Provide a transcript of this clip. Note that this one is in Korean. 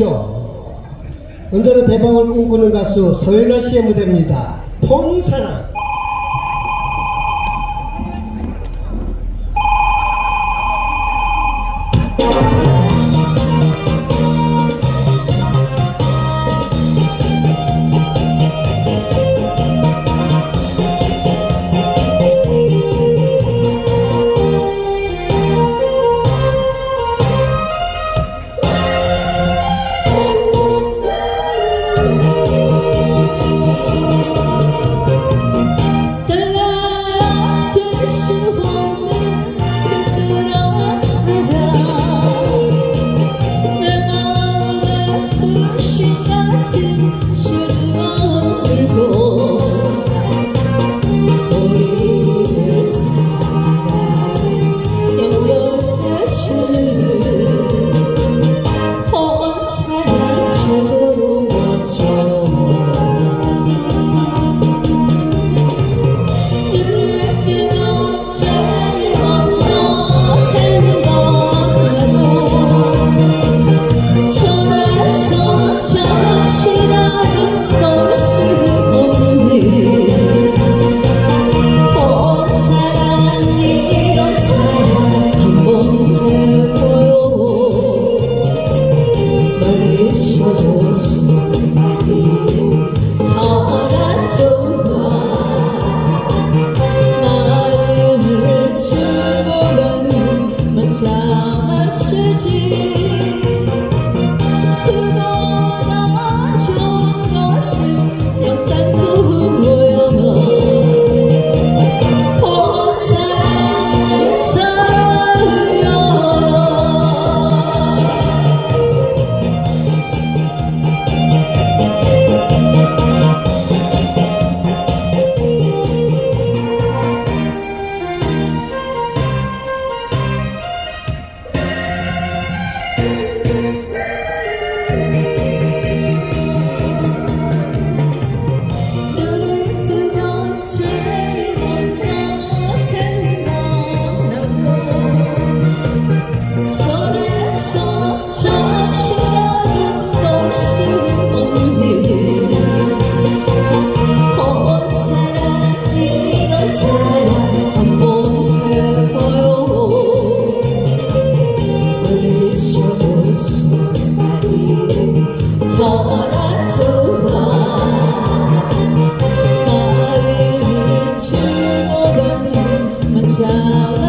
죠 언제나 대박을 꿈꾸는 가수 서윤아 씨의 무대입니다. 봄사랑 Şarkı şırvan shall